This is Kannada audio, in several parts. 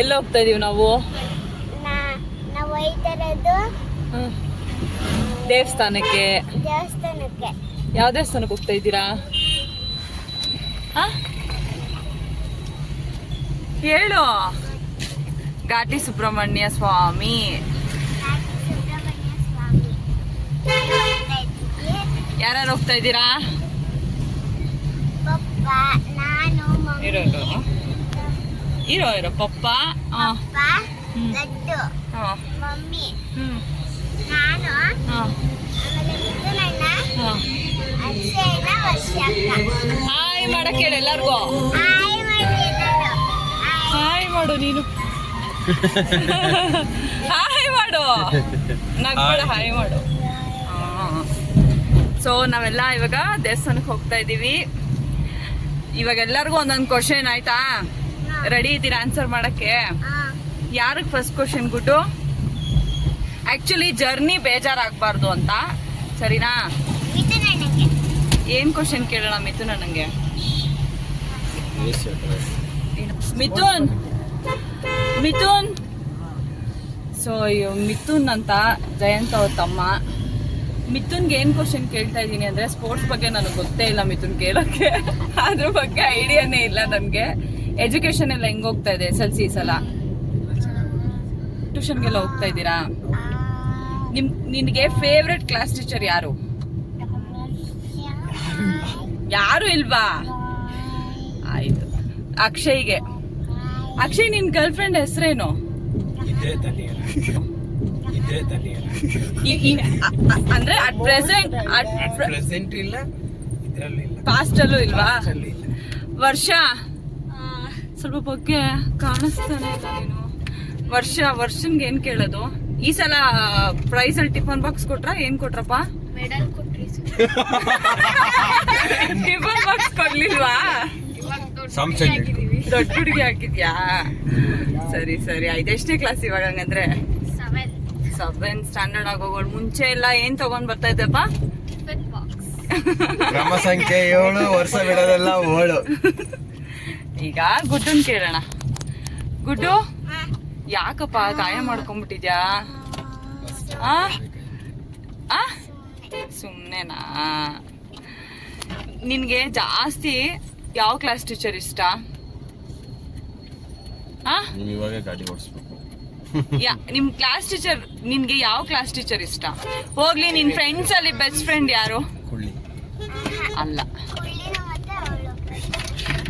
ಎಲ್ಲಿ ಹೋಗ್ತಾ ಇದೀವಿ ನಾವು? ದೇವಸ್ಥಾನಕ್ಕೆ. ದೇವಸ್ಥಾನಕ್ಕೆ. ಯಾವ ದೇವಸ್ಥಾನಕ್ಕೆ ಹೋಗ್ತಾ ಇದ್ದೀರಾ? ಹೇಳು. ಘಾಟಿ ಸುಬ್ರಹ್ಮಣ್ಯ ಸ್ವಾಮಿ. ಸುಬ್ರಹ್ಮಣ್ಯ ಸ್ವಾಮಿ. ಹೋಗ್ತಾ ಯಾರ್ಯಾರು ಹೋಗ್ತಾ ಇದ್ದೀರಾ? ಪಪ್ಪ ನಾನು ಮಮ್ಮಿ. ಇರೋ ಇರೋ ಪಪ್ಪ ಮಮ್ಮಿ ನಾನು ಹಾಯ್ ಮಾಡಕ್ ಹೇಳು ಎಲ್ಲಾರ್ಗೂ. ಹಾಯ್ ಮಾಡಿ ನೀನು. ಹಾಯ್ ಮಾಡು. ನಗ್ಬೇಡ ಹಾಯ್. ಮಾಡು. ಸೊ ನಾವೆಲ್ಲ ಇವಾಗ ದೇವಸ್ಥಾನಕ್ಕೆ ಹೋಗ್ತಾ ಇದೀವಿ. ಇವಾಗ ಎಲ್ಲರಿಗೂ ಒಂದೊಂದು ಕ್ವಶನ್ ಆಯ್ತಾ? ರೆಡಿ ಇದ್ದೀರಾ ಆನ್ಸರ್ ಮಾಡಕ್ಕೆ? ಆ, ಯಾರಿಗೆ ಫಸ್ಟ್ ಕ್ವಶನ್ ಗುಡ್ಡು? ಆಕ್ಚುಲಿ ಜರ್ನಿ ಬೇಜಾರಾಗಬಾರ್ದು ಅಂತ. ಸರಿನಾ? ಮಿಥುನಣ್ಣಗೆ ಏನ್ ಕ್ವಶನ್ ಕೇಳೋಣ ಮಿಥುನ ನಂಗೆ ಮಿಥುನ್! ಮಿಥುನ್! ಸೊ ಮಿಥುನ್ ಅಂತ ಜಯಂತ್ ಅವ್ರ ತಮ್ಮ. ಮಿಥುನ್ಗೆ ಏನ್ ಕ್ವಶನ್ ಕೇಳ್ತಾ ಇದ್ದೀನಿ ಅಂದ್ರೆ ಸ್ಪೋರ್ಟ್ಸ್ ಬಗ್ಗೆ ನನಗೆ ಗೊತ್ತೇ ಇಲ್ಲ ಮಿಥುನ್ ಕೇಳೋಕೆ ಅದ್ರ ಬಗ್ಗೆ ಐಡಿಯಾನೇ ಇಲ್ಲ ನನಗೆ. ಎಜುಕೇಶನ್ ಎಲ್ಲ ಹೆಂಗ್ ಹೋಗ್ತಾ ಇದೆ ಎಸ್ ಎಲ್ ಸಿ ಸಲ ಟ್ಯೂಷನ್ಗೆಲ್ಲ ಹೋಗ್ತಾ ಇದ್ದೀರಾ? ನಿಮ್ ನಿನಗೆ ಫೇವ್ರೆಟ್ ಕ್ಲಾಸ್ ಟೀಚರ್ ಯಾರು? ಯಾರು ಇಲ್ವಾ? ಆಯ್ತು. ಅಕ್ಷಯ್ಗೆ. ಅಕ್ಷಯ್ ನಿನ್ ಗರ್ಲ್ ಫ್ರೆಂಡ್ ಹೆಸರೇನು ಅಂದ್ರೆ ಅಟ್ ಪ್ರೆಸೆಂಟ್ ಅಟ್ ಪ್ರೆಸೆಂಟ್ ಇಲ್ಲ ಪಾಸ್ಟ್ ಅಲ್ಲೂ ಇಲ್ವಾ? ವರ್ಷ? ಸ್ವಲ್ಪ ಬಗ್ಗೆ ಕಾಣಿಸ್ತಾನೆ ಇಲ್ಲ ನೀನು. ವರ್ಷ ವರ್ಷನ್ಗೆ ಏನ್ ಕೇಳೋದು? ಈ ಸಲ ಪ್ರೈಸ್ ಅಲ್ಲಿ ಟಿಫನ್ ಬಾಕ್ಸ್ ಕೊಟ್ರ? ಏನ್ ಕೊಟ್ರಪ್ಪ? ಮೆಡಲ್ ಕೊಟ್ರಿ ಟಿಫನ್ ಬಾಕ್ಸ್ ಕೊಡ್ಲಿಲ್ವಾ? ದೊಡ್ಡ ಹುಡುಗಿ ಹಾಕಿದ್ಯಾ? ಸರಿ ಸರಿ ಆಯ್ತು. ಎಷ್ಟನೇ ಕ್ಲಾಸ್ ಇವಾಗ ಹಂಗಂದ್ರೆ? ಸೆವೆನ್ ಸೆವೆನ್ ಸ್ಟ್ಯಾಂಡರ್ಡ್ ಆಗೋಗಳು ಮುಂಚೆ ಎಲ್ಲ ಏನ್ ತಗೊಂಡ್ ಬರ್ತಾ ಇದ್ದಪ್ಪ? ಟಿಫನ್ ಬಾಕ್ಸ್ ಕ್ರಮ ಸಂಖ್ಯೆ ಏಳು ವರ್ಷ ಬಿಡೋದೆಲ್ಲ ಓಳು ಈಗ ಗುಡ್ಡನ್ ಕೇಳೋಣ. ಗುಡ್ಡು ಯಾಕಪ್ಪ ಗಾಯ ಮಾಡ್ಕೊಂಡ್ಬಿಟ್ಟಿದ್ಯಾ? ಆ? ಸುಮ್ನೆನಾ? ನಿನ್ಗೆ ಜಾಸ್ತಿ ಯಾವ ಕ್ಲಾಸ್ ಟೀಚರ್ ಇಷ್ಟ? ನಿಮ್ ಕ್ಲಾಸ್ ಟೀಚರ್ ನಿನ್ಗೆ ಯಾವ ಕ್ಲಾಸ್ ಟೀಚರ್ ಇಷ್ಟ? ಹೋಗ್ಲಿ ನಿನ್ ಫ್ರೆಂಡ್ಸ್ ಅಲ್ಲಿ ಬೆಸ್ಟ್ ಫ್ರೆಂಡ್ ಯಾರು? ಅಲ್ಲ.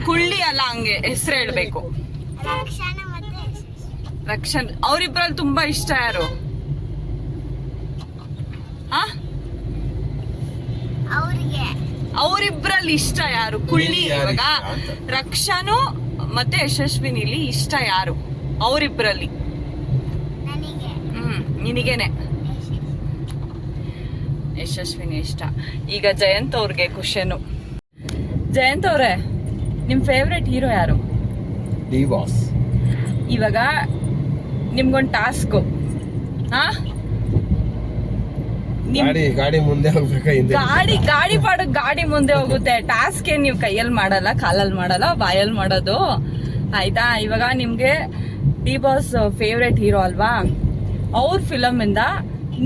ಕುಳ್ಳಿ ಅಲ್ಲ ಹಂಗೆ ಹೆಸರು ಹೇಳ್ಬೇಕು. ರಕ್ಷಾನ ಮತ್ತೆ ರಕ್ಷನ್ ಅವರಿಬ್ಬರಲ್ಲಿ ತುಂಬಾ ಇಷ್ಟ ಯಾರು? ಹಾ ಅವ್ರಿಗೆ. ಅವರಿಬ್ರಲ್ಲಿ ಇಷ್ಟ ಯಾರು? ಕುಳ್ಳಿ ಇವಾಗ ರಕ್ಷನು ಮತ್ತೆ ಯಶಸ್ವಿನಿಲಿ ಇಷ್ಟ ಯಾರು? ಅವರಿಬ್ರಲ್ಲಿ. ನನಗೆ. ಹ್ಮ್ ನಿನಗೇನೆ. ಯಶಸ್ವಿನಿ ಇಷ್ಟ. ಈಗ ಜಯಂತ್ ಅವ್ರಿಗೆ ಖುಷಿನು ಜಯಂತ್ ಅವ್ರೆ ನಿಮ್ ಫೇವ್ರೆಟ್ ಹೀರೋ ಯಾರು? ಡಿ ಬಾಸ್ ಇವಾಗ ನಿಮ್ಗೊಂದು ಟಾಸ್ಕು ಹಾ? ಗಾಡಿ ಗಾಡಿ ಮುಂದೆ ಹೋಗ್ಬೇಕಾ ಹಿಂದೆ? ಗಾಡಿ ಗಾಡಿ ಪಾಡು ಗಾಡಿ ಮುಂದೆ ಹೋಗುತ್ತೆ. ಟಾಸ್ಕ್ ಏನ್ ನೀವು ಕೈಯಲ್ಲಿ ಮಾಡಲ್ಲ ಕಾಲಲ್ಲಿ ಮಾಡಲ್ಲ ಬಾಯಲ್ಲಿ ಮಾಡೋದು. ಆಯ್ತಾ? ಇವಾಗ ನಿಮ್ಗೆ ಡಿ ಬಾಸ್ ಫೇವ್ರೆಟ್ ಹೀರೋ ಅಲ್ವಾ? ಅವ್ರ ಫಿಲಮ್ ಇಂದ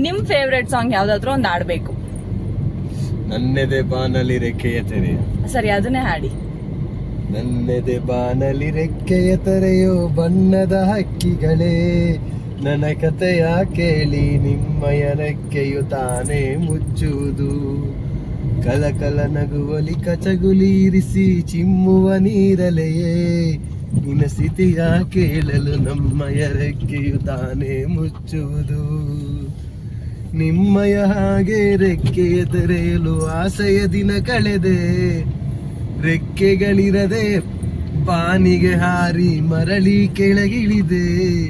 ನಿಮ್ ಫೇವ್ರೆಟ್ ಸಾಂಗ್ ಯಾವ್ದಾದ್ರು ಒಂದ್ ಆಡ್ಬೇಕು ನನ್ನೆದೆ ಬಾನಲ್ಲಿ ರೆಕ್ಕೆಯ ಸರಿ ಅದನ್ನೇ ಹಾಡಿ. ನನ್ನೆದೆ ಬಾನಲಿ ರೆಕ್ಕೆಯ ತರೆಯೋ ಬಣ್ಣದ ಹಕ್ಕಿಗಳೇ, ನನ್ನ ಕಥೆಯ ಕೇಳಿ ನಿಮ್ಮಯ ರೆಕ್ಕೆಯು ತಾನೇ ಮುಚ್ಚುವುದು. ಕಲಕಲ ನಗುವಲಿ ಕಚಗುಲೀರಿಸಿ ಚಿಮ್ಮುವ ನೀರಲೆಯೇ, ನಿನ್ನ ಸ್ಥಿತಿಯ ಕೇಳಲು ನಮ್ಮಯ ರೆಕ್ಕೆಯು ತಾನೇ ಮುಚ್ಚುವುದು. ನಿಮ್ಮಯ ಹಾಗೆ ರೆಕ್ಕೆಯ ತೆರೆಯಲು ಆಸೆಯ ದಿನ ಕಳೆದೆ ರೆಕ್ಕೆಗಳಿರದೆ ಬಾನಿಗೆ ಹಾರಿ ಮರಳಿ ಕೆಳಗಿಳಿದೆ.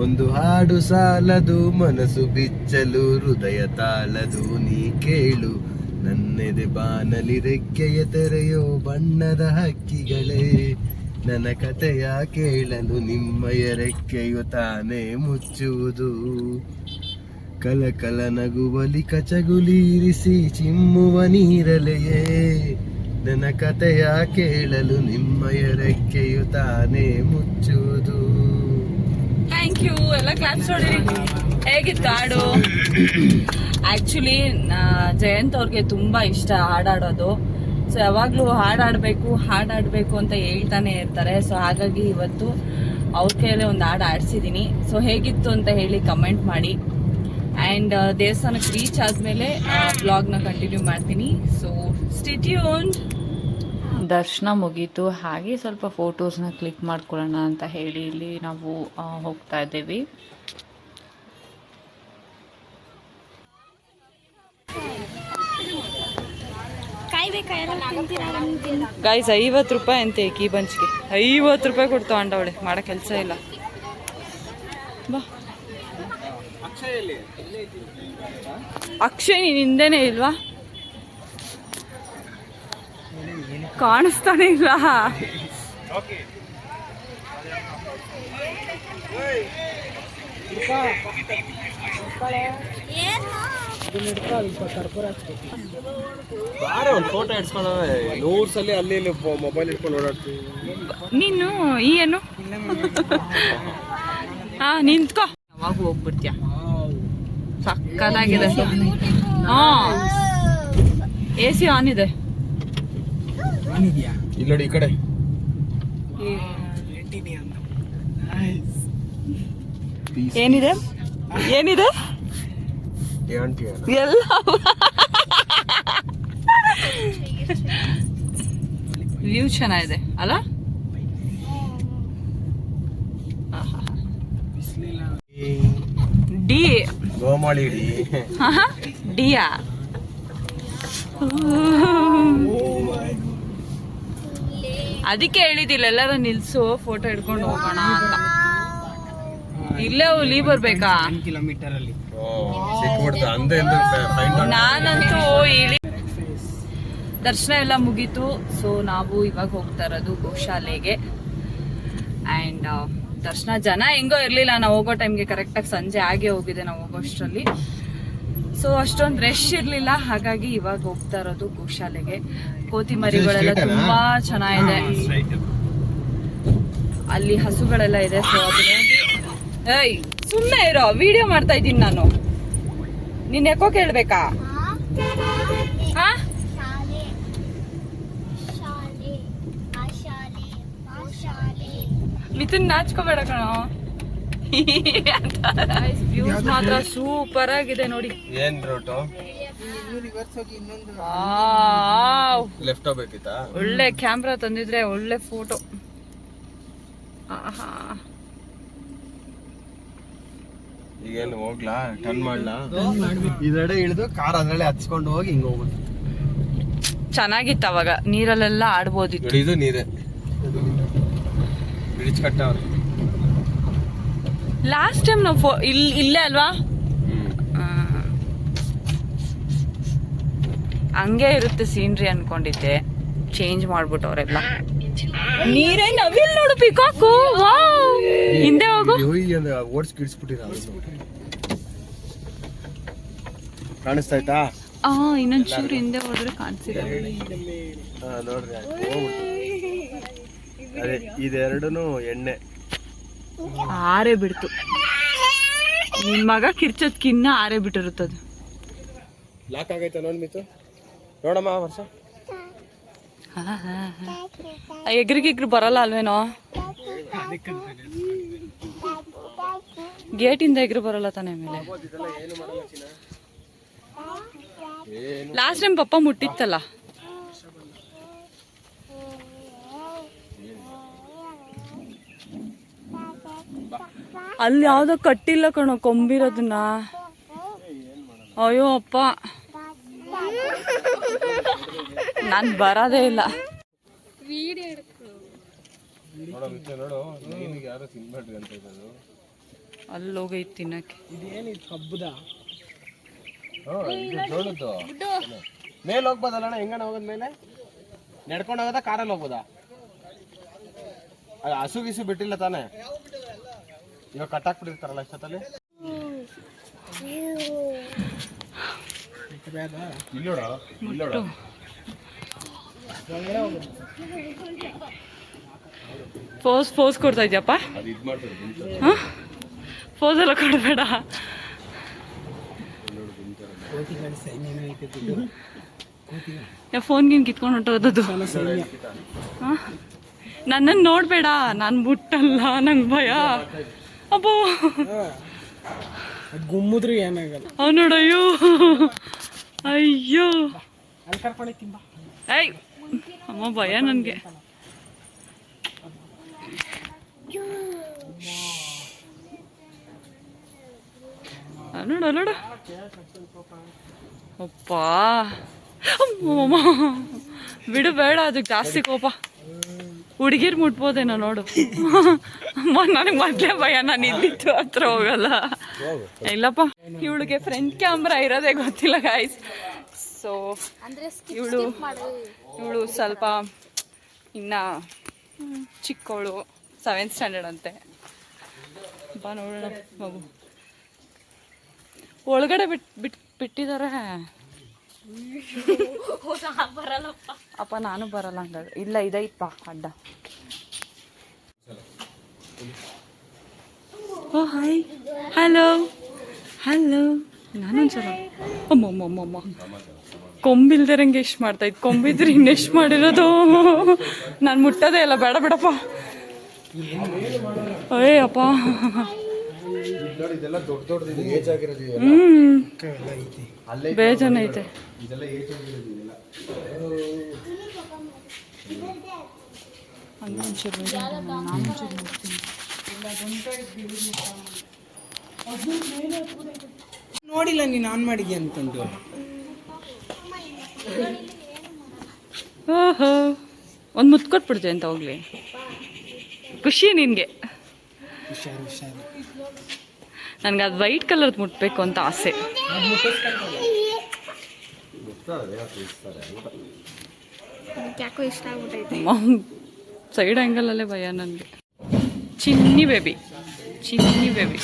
ಒಂದು ಹಾಡು ಸಾಲದು, ಮನಸ್ಸು ಬಿಚ್ಚಲು, ಹೃದಯ ತಾಳದು ನೀ ಕೇಳು. ನನ್ನೆದೆ ಬಾನಲಿ ರೆಕ್ಕೆಯ ತೆರೆಯೋ ಬಣ್ಣದ ಹಕ್ಕಿಗಳೇ. ನನ್ನ ಕಥೆಯ ಕೇಳಲು ನಿಮ್ಮಯ ರೆಕ್ಕೆಯು ತಾನೇ ಮುಚ್ಚುವುದು. ಕಲಕಲ ನಗುವಲಿ ಕಚಗುಲೀರಿಸಿ ಚಿಮ್ಮುವ ನೀರಲೆಯೇ. ನನ್ನ ಕಥೆಯ ಕೇಳಲು ನಿಮ್ಮ ರೆಕ್ಕೆಯು ತಾನೇ ಮುಚ್ಚುವುದು. ಥ್ಯಾಂಕ್ ಯು ಎಲ್ಲ ಕ್ಲಾಸ್ ನೋಡಿ. ಹೇಗಿತ್ತು ಹಾಡು ಆಕ್ಚುಲಿ ಜಯಂತ್ ಅವ್ರಿಗೆ ತುಂಬ ಇಷ್ಟ ಹಾಡಾಡೋದು. ಸೊ ಯಾವಾಗ್ಲೂ ಹಾಡಾಡ್ಬೇಕು ಹಾಡಾಡ್ಬೇಕು ಅಂತ ಹೇಳ್ತಾನೆ ಇರ್ತಾರೆ. ಸೊ ಹಾಗಾಗಿ ಇವತ್ತು ಅವ್ರ ಕೈಯಲ್ಲೇ ಒಂದು ಹಾಡು ಆಡ್ಸಿದೀನಿ ಸೊ ಹೇಗಿತ್ತು ಅಂತ ಹೇಳಿ ಕಮೆಂಟ್ ಮಾಡಿ. ಆ್ಯಂಡ್ ದೇವಸ್ಥಾನಕ್ಕೆ ರೀಚ್ ಆದಮೇಲೆ ಬ್ಲಾಗ್ನ ಕಂಟಿನ್ಯೂ ಮಾಡ್ತೀನಿ. ಸೊ ಸ್ಟಿಟ್ಯೂನ್ ದರ್ಶನ ಮುಗೀತು. ಹಾಗೆ ಸ್ವಲ್ಪ ಫೋಟೋಸ್ನ ಕ್ಲಿಕ್ ಮಾಡ್ಕೊಳ್ಳೋಣ ಅಂತ ಹೇಳಿ ಇಲ್ಲಿ ನಾವು ಹೋಗ್ತಾ ಇದ್ದೀವಿ. ಗಾಯ್ಸ್ ಐವತ್ತು ರೂಪಾಯಿ ಅಂತೆ ಕೀ ಬಂಚ್ಗೆ ಐವತ್ತು ರೂಪಾಯಿ ಕೊಟ್ಟು ತಗೊಂಡವಳೆ ಮಾಡೋ ಕೆಲಸ ಇಲ್ಲ. ಬಾ. ಅಕ್ಷಯ್ ನಿಂದೇನೆ ಇಲ್ವಾ ಕಾಣಿಸ್ತಾನೆ ಇಲ್ಲ ಬಾರೆ ಒಂದು ಫೋಟೋ ಇಡ್ಸ್ಕೊಂಡವೆ ನೂರು ಸಲ ಅಲ್ಲಿ ಇಲ್ಲಿ ಮೊಬೈಲ್ ಇಟ್ಕೊಂಡು ಇಲ್ಲ. ನೀನು ಈ ಏನು ಹಾ ನಿಂತ್ಕೋ. ಯಾವಾಗ ಹೋಗ್ಬಿಡ್ತೀಯ? ಸಕ್ಕದಾಗಿದೆ ಹಾ. ಎ ಸಿ ಆನ್ ಇದೆ. ಇಲ್ಲಿ ನೋಡಿ ಈ ಕಡೆ. ಏನಿದೆ? ಏನಿದೆ? ಎಲ್ಲ ವ್ಯೂ ಚೆನ್ನಾಗಿದೆ. ಅಲ್ಲ? ಡಿ. ಗೋಮಾಳಿ ಡಿಯಾ. ಅದಕ್ಕೆ ಹೇಳಿದಿಲ್ಲ ಎಲ್ಲರೂ ನಿಲ್ಸು ಫೋಟೋ ಹಿಡ್ಕೊಂಡು ಹೋಗೋಣ ಅಂತ. ಇಲ್ಲೇ ಹುಲಿ ಬರ್ಬೇಕಾ? ಕಿಲೋಮೀಟರ್ ಅಲ್ಲಿ. ಸಿಕ್ಬಿಡ್ತು ಅಂದೆ ಫೈಂಡ್ ನಾನಂತೂ ಇಳಿ ದರ್ಶನ ಎಲ್ಲ ಮುಗೀತು. ಸೊ ನಾವು ಇವಾಗ ಹೋಗ್ತಾ ಇರೋದು ಗೋಶಾಲೆಗೆ. ಆ್ಯಂಡ್ ದರ್ಶನ ಜನ ಹೆಂಗೋ ಇರಲಿಲ್ಲ ನಾವು ಹೋಗೋ ಟೈಮ್ಗೆ ಕರೆಕ್ಟಾಗಿ ಸಂಜೆ ಆಗೇ ಹೋಗಿದೆ ನಾವು ಹೋಗೋಷ್ಟರಲ್ಲಿ. ಸೊ ಅಷ್ಟೊಂದು ರಶ್ ಇರಲಿಲ್ಲ. ಹಾಗಾಗಿ ಇವಾಗ ಹೋಗ್ತಾ ಇರೋದು ಗೋಶಾಲೆಗೆ. ಕೋತಿಮರಿಗಳೆಲ್ಲ ತುಂಬಾ ಚೆನ್ನಾಗಿದೆ. ಅಲ್ಲಿ ಹಸುಗಳೆಲ್ಲ ಇದೆ ಸೊ ಏಯ್ ಸುಮ್ಮನೆ ಇರೋ. ವಿಡಿಯೋ ಮಾಡ್ತಾ ಇದ್ದೀನಿ ನಾನು. ನಿನ್ನ ಯಾಕೋ ಕೇಳ್ಬೇಕಾ? ಮಿಥುನ್ ನಾಚ್ಕೋಬೇಡ ಕಣೋ. ಮಾತ್ರ ಸೂಪರ್ ಆಗಿದೆ ನೋಡಿ. ಏನ್ ರೂಟು ವಾವ್. ಲೆಫ್ಟ್ ಹೋಗ್ಬೇಕಿತ್ತಾ? ಒಳ್ಳೆ ಕ್ಯಾಮ್ರಾ ತಂದಿದ್ರೆ ಒಳ್ಳೆ ಫೋಟೋ ಈಗ ಎಲ್ಲಿ ಹೋಗ್ಲಾ? ಟರ್ನ್ ಮಾಡ್ಲಾ? ಇದೆಡೆ ಇಳಿದು ಕಾರ್ ಅದ್ರಲ್ಲೇ ಹಚ್ಕೊಂಡು ಹೋಗಿ ಹಿಂಗ್ ಹೋಗ್ಬೇಕು ಚೆನ್ನಾಗಿತ್ತು ಅವಾಗ. ನೀರಲ್ಲೆಲ್ಲ ಆಡ್ಬೋದಿತ್ತು. ಇದು ನೀರೇ. ಬ್ರಿಡ್ಜ್ ಕಟ್ಟವ್ರೆ ಲಾಸ್ಟ್ ಟೈಮ್ ನಾವು ಫೋ- ಇಲ್ಲಿ ಇಲ್ಲೇ ಅಲ್ವಾ. ಹಂಗೆ ಇರುತ್ತೆ ಸೀನ್ರಿ ಅನ್ಕೊಂಡಿದ್ದೆ. ಚೇಂಜ್ ಮಾಡ್ಬಿಟ್ಟು ಅವರೆಲ್ಲ. ನೀರೇ ನವಿಲ್ ನೋಡು ಪಿಕಾಕು. ಹಿಂದೆ ಹೋಗು. ಓಡ್ಸ್ ಕಾಣಿಸ್ತಾ ಕಾಣಿಸ್ತಾಯ್ತಾ ಆ ಇನ್ನೊಂದ್ ಚೂರು ಹಿಂದೆ ಹೋದ್ರೆ ಕಾಣಿಸಿದೆ. ಹಾ ನೋಡ್ರಿ ಆಯ್ತು, ಇದೆರಡೂನು ಎಣ್ಣೆ. ಆರೆ ಬಿಡ್ತು. ನಿಮ್ಮ ಮಗ ಕಿರ್ಚೋದ್ಕಿನ್ನ ಆರೆ ಬಿಟ್ಟಿರುತ್ತದು. ಲಾಕ್ ಆಗೈತೆ ನೋಡ್ ನೋಡಮ್ಮ ವರ್ಷ. ಎಗ್ರಿಗಿಗ್ರು ಬರಲ್ಲ ಅಲ್ವೇನೋ? ಗೇಟಿಂದ ಎಗ್ರು ಬರಲ್ಲ ತಾನೇ ಮೇಲೆ. ಲಾಸ್ಟ್ ಟೈಮ್ ಪಪ್ಪ ಮುಟ್ಟಿತ್ತಲ್ಲ. ಅಲ್ಲಿ ಯಾವ್ದೋ ಕಟ್ಟಿಲ್ಲ ಕಣೋ ಕೊಂಬಿರೋದನ್ನ. ಅಯ್ಯೋ ಅಪ್ಪ. ನಾನ್ ಬರೋದೇ ಇಲ್ಲ. ಅಲ್ಲಿ ಹೋಗೈತಿ ತಿನ್ನಕ್ಕೆ. ಮೇಲೆ ಹೋಗ್ಬೋದಲ್ಲ ಅಣ್ಣ? ಹೆಂಗಣ್ಣ ಹೋಗೋದು ಮೇಲೆ? ನಡ್ಕೊಂಡು ಹೋಗೋದಾ ಕಾರಲ್ಲಿ ಹೋಗ್ಬೋದಾ? ಅದು ಹಸು ಗಿಸು ಬಿಟ್ಟಿಲ್ಲ ತಾನೇ? ಇವಾಗ ಕಟ್ಟಾಕ್ಬಿಟ್ಟಿರ್ತಾರಲ್ಲ ಹಾಕ್ಬಿಟ್ಟಿರ್ತಾರಲ್ಲ ಅಷ್ಟೊತ್ತಲ್ಲಿ? ಫೋಸ್ ಫೋಸ್ ಕೊಡ್ತಾ ಇದೆಯಪ್ಪ? ಫೋಸ್ ಎಲ್ಲ ಕೊಡಬೇಡ. ಫೋನ್ ಗಿನ್ ಕಿತ್ಕೊಂಡು ಹೊಂಟೋದದು ಹಾಂ? ನನ್ನನ್ನು ನೋಡಬೇಡ ನಾನು ಮುಟ್ಟಲ್ಲ ನಂಗೆ ಭಯ. ಅಬ್ಬೋ. ಗುಮ್ಮುದ್ರೆ ಏನಾಗಲ್ಲ. ಅವ್ನು ನೋಡು ಅಯ್ಯೋ. ತಿಂಬ ಏಯ್. ಅಮ್ಮ ಭಯ ನನಗೆ. ನೋಡು ನೋಡು. ಅಪ್ಪ. ಅಮ್ಮ ಬಿಡು ಬೇಡ ಅದಕ್ಕೆ ಜಾಸ್ತಿ ಕೋಪ. ಹುಡುಗಿರ್ ಮುಟ್ಬೋದೇನೋ ನೋಡು. ನನಗೆ ಮೊದಲೇ ಭಯ ನಾನು ಇದ್ದಿತ್ತು ಹತ್ರ ಹೋಗಲ್ಲ. ಇಲ್ಲಪ್ಪ ಇವಳಿಗೆ ಫ್ರಂಟ್ ಕ್ಯಾಮ್ರಾ ಇರೋದೇ ಗೊತ್ತಿಲ್ಲ ಗಾಯ್ಸ್ ಸೊ ಇವಳು ಇವಳು ಸ್ವಲ್ಪ ಇನ್ನ ಚಿಕ್ಕವಳು ಸೆವೆಂತ್ ಸ್ಟ್ಯಾಂಡರ್ಡ್ ಅಂತೆ. ಬಾ ನೋಡೋಣ ಮಗು ಒಳಗಡೆ ಬಿಟ್ ಬಿಟ್ ಬಿಟ್ಟಿದ್ದಾರೆ ಅಪ್ಪ ನಾನು ಬರಲ್ಲ ಹಂಗಾದ್ರೆ ಇಲ್ಲ ಇದೈತಪ್ಪ ಅಡ್ಡ. ಓ ಹಾಯ್. ಹಲೋ. ಹಲೋ. ನಾನೊಂದ್ಸಲ. ಅಮ್ಮಮ್ಮಮ್ಮಮ್ಮ ಕೊಂಬಿಲ್ದಿರಂಗೆ ಎಷ್ಟು ಮಾಡ್ತಾ ಇತ್ತು ಕೊಂಬಿದ್ರೆ ಇನ್ನೆಷ್ಟು ಮಾಡಿರೋದು? ನಾನು ಮುಟ್ಟೋದೇ ಇಲ್ಲ. ಬೇಡ ಬೇಡಪ್ಪ. ಅಯ್ಯ ಅಪ್ಪ. ನೋಡಿ ಇದೆಲ್ಲ ದೊಡ್ಡ ದೊಡ್ಡದು ಏಜ್ ಆಗಿರೋದು ಇವೆಲ್ಲ. ಹ್ಮ್. ಎಲ್ಲ ಐತಿ ಅಲ್ಲೇ ಬೇಜಾನ್ ಐತೆ ಇದೆಲ್ಲ ಏಜ್ ಆಗಿರೋದು ಇದೆಲ್ಲ. ಹಂಗೆ ಒಂಚೂರು ಬೇಡ ನಾನು ಒಂಚೂರು ನೋಡ್ತೀನಿ ನೋಡಿಲ್ಲ ನೀನು ಆನ್ ಮಾಡಿದ್ಯಾ ಅಂತಂದು. ಓಹೋ. ಒಂದು ಮುತ್ತು ಕೊಟ್ಬಿಡ್ತೀವಿ ಅಂತ ಹೋಗ್ಲಿ. ಖುಷಿ ನಿನಗೆ. ಹುಷಾರು ಹುಷಾರು. ನನಗೆ ಅದು ವೈಟ್ ಕಲರ್ದು ಮುಟ್ಬೇಕು ಅಂತ ಆಸೆ. ಯಾಕೋ ಇಷ್ಟ ಆಗ್ಬಿಟ್ಟೈತೆ ಸೈಡ್ ಆ್ಯಂಗಲಲ್ಲೇ ಭಯ ನನಗೆ. ಚಿನ್ನಿ ಬೇಬಿ ಚಿನ್ನಿ ಬೇಬಿ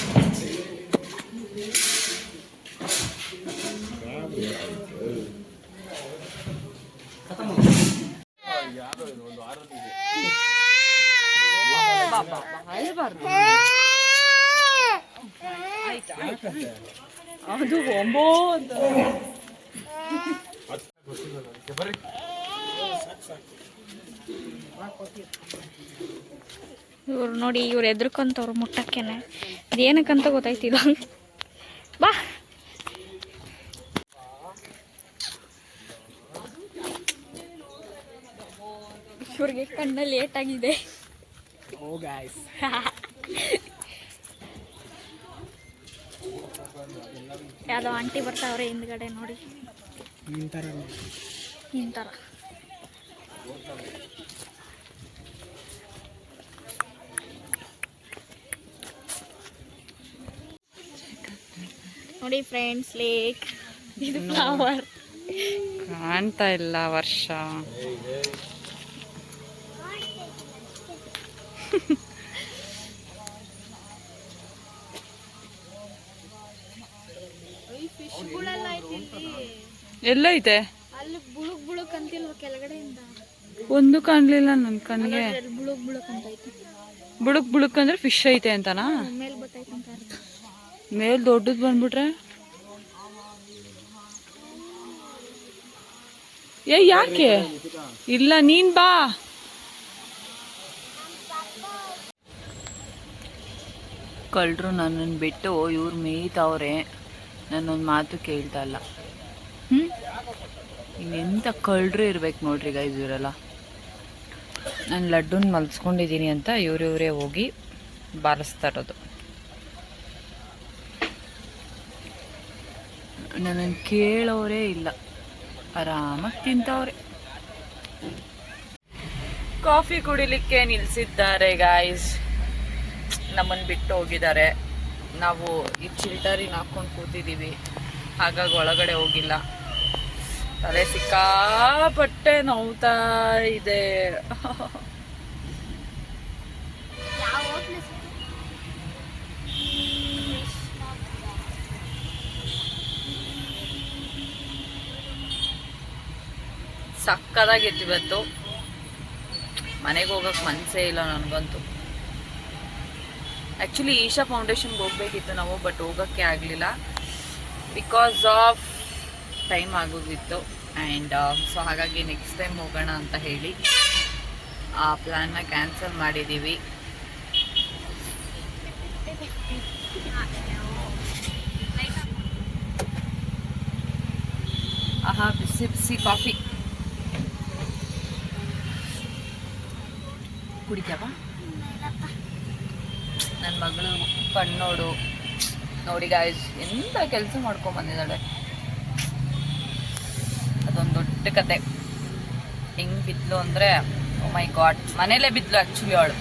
ಅದು ಒಂಬೋ ಅಂತ ಇವ್ರು ನೋಡಿ ಇವ್ರು ಎದ್ರಕಂತವ್ರು ಮುಟ್ಟಕ್ಕೇನೆ. ಅದೇನಕ್ಕಂತ ಗೊತ್ತಾಯ್ತಿಲ್ಲ. ಬಾ. ಇವ್ರಿಗೆ ಕಣ್ಣಲ್ಲಿ ಲೇಟ್ ಆಗಿದೆ ಓ ಗಾಯ್ಸ್ ಯಾವುದೋ ಆಂಟಿ ಬರ್ತಾವ್ರೆ ಹಿಂದ್ಗಡೆ ನೋಡಿ. ನಿಂತಾರ ನಿಂತಾರ. ನೋಡಿ ಫ್ರೆಂಡ್ಸ್ ಲೇಕ್ ಇದು ಫ್ಲವರ್ ಕಾಣ್ತಾ ಇಲ್ಲ ವರ್ಷ. ಎಲ್ಲೈತೆ ಅಲ್ಲಿ ಬುಳುಕ್ ಬುಳುಕ್ ಅಂತಿಲ್ವ ಕೆಳಗಡೆಯಿಂದ? ಒಂದು ಕಾಣ್ಲಿಲ್ಲ ನನ್ನ ಕಣ್ಣಿಗೆ ಬುಳುಕ್ ಬುಳುಕ್ ಅಂತ ಐತಿ. ಅಂದ್ರೆ ಫಿಶ್ ಐತೆ ಅಂತನಾ? ಮೇಲೆ ಬತ್ತೈತೆ ಅಂತ ಅರ್ಥ. ಮೇಲ್ ದೊಡ್ಡದ್ ಬಂದ್ಬಿಟ್ರೆ? ಏ ಯಾಕೆ? ಇಲ್ಲ ನೀನ್ ಬಾ. ಕಳ್ಳರು ನನ್ನನ್ನು ಬಿಟ್ಟು ಇವ್ರು ಮೇಯ್ತಾವ್ರೆ. ನನ್ನೊಂದು ಮಾತು ಕೇಳ್ತಾ ಇಲ್ಲ. ಹ್ಞೂ ಇನ್ನೆಂಥ ಕಳ್ಳರು ಇರ್ಬೇಕು ನೋಡ್ರಿ ಗೈಸ್ ಇವರೆಲ್ಲ. ನಾನು ಲಡ್ಡುನ ಮಲ್ಸ್ಕೊಂಡಿದ್ದೀನಿ ಅಂತ ಇವರಿವರೇ ಹೋಗಿ ಬಾರಿಸ್ತಾ ಇರೋದು. ನನ್ನನ್ನು ಕೇಳೋರೇ ಇಲ್ಲ. ಆರಾಮಾಗಿ ತಿಂತವ್ರೆ. ಕಾಫಿ ಕುಡಿಲಿಕ್ಕೆ ನಿಲ್ಸಿದ್ದಾರೆ ಗಾಯ್ಸ್ ನಮ್ಮನ್ನು ಬಿಟ್ಟು ಹೋಗಿದ್ದಾರೆ. ನಾವು ಈ ಚಿಲ್ಟರಿನ ಹಾಕೊಂಡು ಕೂತಿದ್ದೀವಿ. ಹಾಗಾಗಿ ಒಳಗಡೆ ಹೋಗಿಲ್ಲ. ತಲೆ ಸಿಕ್ಕಾಪಟ್ಟೆ ನೋವ್ತಾ ಇದೆ. ಸಕ್ಕದಾಗಿತ್ತು ಇವತ್ತು. ಮನೆಗೆ ಹೋಗಕ್ಕೆ ಮನಸ್ಸೇ ಇಲ್ಲ ನನಗಂತೂ. ಆ್ಯಕ್ಚುಲಿ ಈಶಾ ಫೌಂಡೇಶನ್ಗೆ ಹೋಗ್ಬೇಕಿತ್ತು ನಾವು ಬಟ್ ಹೋಗೋಕ್ಕೆ ಆಗಲಿಲ್ಲ. ಬಿಕಾಸ್ ಆಫ್ ಟೈಮ್ ಆಗೋಗಿತ್ತು. ಆ್ಯಂಡ್ ಸೊ ಹಾಗಾಗಿ ನೆಕ್ಸ್ಟ್ ಟೈಮ್ ಹೋಗೋಣ ಅಂತ ಹೇಳಿ, ಆ ಪ್ಲ್ಯಾನ್ನ ಕ್ಯಾನ್ಸಲ್ ಮಾಡಿದ್ದೀವಿ ಆಹಾ, ಬಿಸಿ ಬಿಸಿ ಕಾಫಿ ಕುಡಿತಪ್ಪ ನನ್ನ ಮಗಳು ಕಣ್ಣೋಡು. ನೋಡಿ ಗಾಯ್ಸ್ ಎಂತ ಕೆಲಸ ಮಾಡ್ಕೊಂಬಂದಿದ್ದಾಳೆ ಅದೊಂದು ದೊಡ್ಡ ಕತೆ. ಹೆಂಗ್ ಬಿದ್ಲು ಅಂದ್ರೆ ಮೈ ಗಾಡ್ ಮನೇಲೆ ಬಿದ್ಲು ಆ್ಯಕ್ಚುಲಿ ಅವಳು.